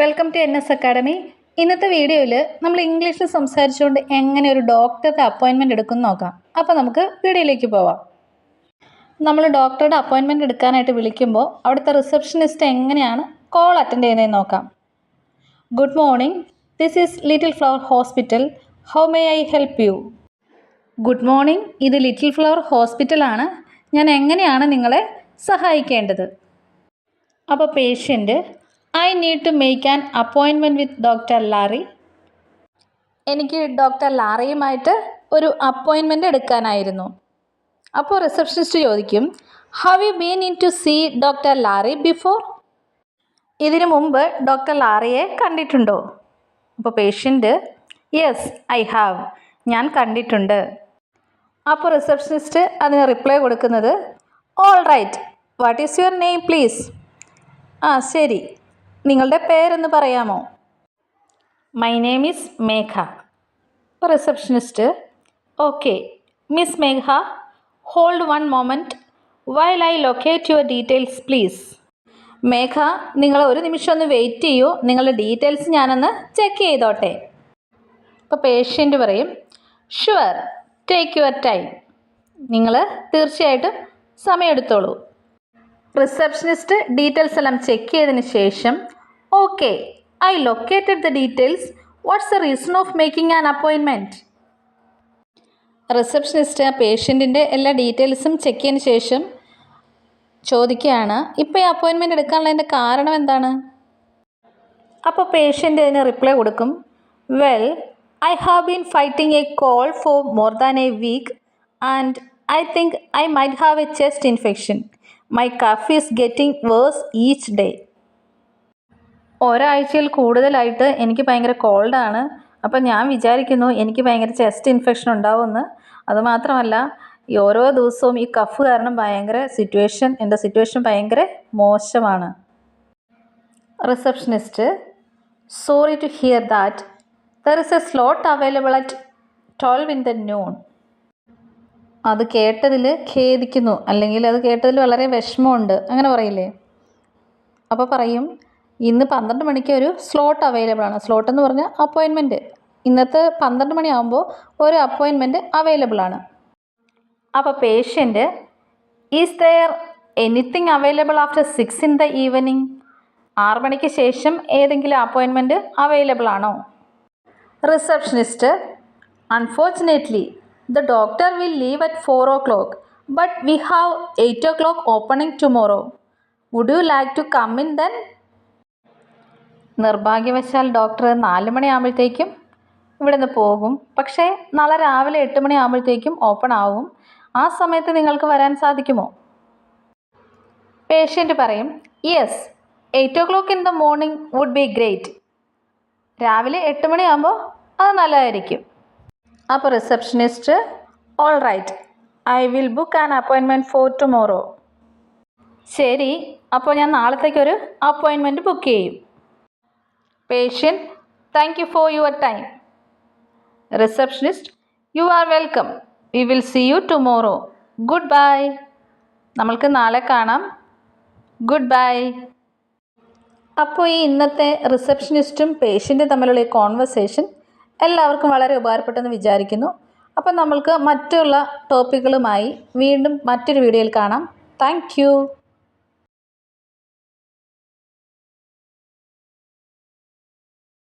Welcome to N S academy ഇന്നത്തെ വീഡിയോയിൽ നമ്മൾ ഇംഗ്ലീഷിൽ സംസാരിച്ചുകൊണ്ട് എങ്ങനെ ഒരു ഡോക്ടറുടെ അപ്പോയിൻമെന്റ് എടുക്കും നോക്കാം. അപ്പോൾ നമുക്ക് വീഡിയോയിലേക്ക് പോവാം. നമ്മൾ ഡോക്ടറുടെ അപ്പോയിൻമെന്റ് എടുക്കാനായിട്ട് വിളിക്കുമ്പോൾ അവിടുത്തെ റിസപ്ഷനിസ്റ്റ് എങ്ങനെയാണ് കോൾ അറ്റൻഡ് ചെയ്യുന്നതെന്ന് നോക്കാം. Good morning this is little flower hospital how may I help you good morning ഇത് ലിറ്റിൽ ഫ്ലവർ ഹോസ്പിറ്റലാണ് ഞാൻ എങ്ങനെയാണ് നിങ്ങളെ സഹായിക്കേണ്ടത്? അപ്പോൾ patient I need to make an അപ്പോയിൻമെന്റ് with doctor Larry എനിക്ക് ഡോക്ടർ ലാറിയുമായിട്ട് ഒരു അപ്പോയിൻമെന്റ് എടുക്കാനായിരുന്നു. അപ്പോൾ റിസപ്ഷനിസ്റ്റ് ചോദിക്കും have you been in to see doctor Larry before ഇതിനു മുമ്പ് ഡോക്ടർ ലാറിയെ കണ്ടിട്ടുണ്ടോ? അപ്പോൾ പേഷ്യന്റ് യെസ് ഐ ഹാവ് ഞാൻ കണ്ടിട്ടുണ്ട്. അപ്പോൾ റിസപ്ഷനിസ്റ്റ് അതിന് റിപ്ലൈ കൊടുക്കുന്നത് all right what is your name please ആ ശരി. നിങ്ങളുടെ പേരൊന്ന് പറയാമോ? My name is Megha receptionist okay miss Megha hold one moment while I locate your details please Megha നിങ്ങൾ ഒരു നിമിഷം ഒന്ന് വെയിറ്റ് ചെയ്യൂ. നിങ്ങളുടെ ഡീറ്റെയിൽസ് ഞാനൊന്ന് ചെക്ക് ചെയ്തോട്ടെ. അപ്പോൾ പേഷ്യന്റ് പറയും ഷുവർ ടേക്ക് യുവർ ടൈം നിങ്ങൾ തീർച്ചയായിട്ടും സമയമെടുത്തോളൂ. റിസപ്ഷനിസ്റ്റ് ഡീറ്റെയിൽസ് എല്ലാം ചെക്ക് ചെയ്തതിന് ശേഷം okay I located the details what's the reason of making an അപ്പോയിൻമെന്റ് receptionist ആ പേഷ്യന്റിന്റെ എല്ലാ ഡീറ്റെയിൽസും ചെക്ക് ചെയ്തതിന് ശേഷം ചോദിക്കുകയാണ് ഇപ്പോൾ ഈ അപ്പോയിൻമെന്റ് എടുക്കാനുള്ളതിന്റെ കാരണം എന്താണ്? അപ്പോൾ പേഷ്യന്റ് അതിന് റിപ്ലൈ കൊടുക്കും well I have been fighting a cold for more than a week and I think I might have a chest infection my cough is getting worse each day ഒരാഴ്ചയിൽ കൂടുതലായിട്ട് എനിക്ക് ഭയങ്കര കോൾഡാണ് അപ്പം ഞാൻ വിചാരിക്കുന്നു എനിക്ക് ഭയങ്കര ചെസ്റ്റ് ഇൻഫെക്ഷൻ ഉണ്ടാവുമെന്ന്. അതുമാത്രമല്ല ഈ ഓരോ ദിവസവും ഈ കഫ് കാരണം ഭയങ്കര സിറ്റുവേഷൻ എന്റെ സിറ്റുവേഷൻ ഭയങ്കര മോശമാണ്. Receptionist sorry to hear that there is a slot available at twelve in the noon അത് കേട്ടതിൽ ഖേദിക്കുന്നു. അല്ലെങ്കിൽ അത് കേട്ടതിൽ വളരെ വിഷമമുണ്ട്. അങ്ങനെ പറയില്ലേ? അപ്പോൾ പറയും ഇന്ന് പന്ത്രണ്ട് മണിക്ക് ഒരു സ്ലോട്ട് അവൈലബിൾ ആണ്. സ്ലോട്ട് എന്ന് പറഞ്ഞാൽ അപ്പോയിൻമെന്റ് ഇന്നത്തെ പന്ത്രണ്ട് മണിയാകുമ്പോൾ ഒരു അപ്പോയിൻമെന്റ് അവൈലബിൾ ആണ്. അപ്പോൾ patient is there anything available after six in the evening ആറ് മണിക്ക് ശേഷം ഏതെങ്കിലും അപ്പോയിൻമെന്റ് അവൈലബിൾ ആണോ? Receptionist unfortunately will leave at four o'clock but we have eight o'clock opening tomorrow would you like to come in then നിർഭാഗ്യവശാൽ doctor നാല് മണിയാകുമ്പോഴത്തേക്കും ഇവിടെ നിന്ന് പോകും. പക്ഷേ നാളെ രാവിലെ എട്ട് മണിയാകുമ്പോഴത്തേക്കും ഓപ്പൺ ആവും. ആ സമയത്ത് നിങ്ങൾക്ക് വരാൻ സാധിക്കുമോ? പേഷ്യന്റ് പറയും yes eight o'clock in the morning would be great രാവിലെ എട്ട് മണിയാകുമ്പോൾ അത് നല്ലതായിരിക്കും. അപ്പോൾ receptionist all right I will book an അപ്പോയിൻമെന്റ് for tomorrow ശരി അപ്പോൾ ഞാൻ നാളത്തേക്കൊരു അപ്പോയിൻമെന്റ് ബുക്ക് ചെയ്യും. Patient thank you for your time receptionist you are welcome we will see you tomorrow goodbye നമ്മൾക്ക് നാളെ കാണാം. ഗുഡ് ബൈ അപ്പോൾ ഈ ഇന്നത്തെ റിസപ്ഷനിസ്റ്റും പേഷ്യന്റും തമ്മിലുള്ള ഈ കോൺവെർസേഷൻ എല്ലാവർക്കും വളരെ ഉപകാരപ്പെട്ടെന്ന് വിചാരിക്കുന്നു. അപ്പം നമ്മൾക്ക് മറ്റുള്ള ടോപ്പിക്കുകളുമായി വീണ്ടും മറ്റൊരു വീഡിയോയിൽ കാണാം. താങ്ക്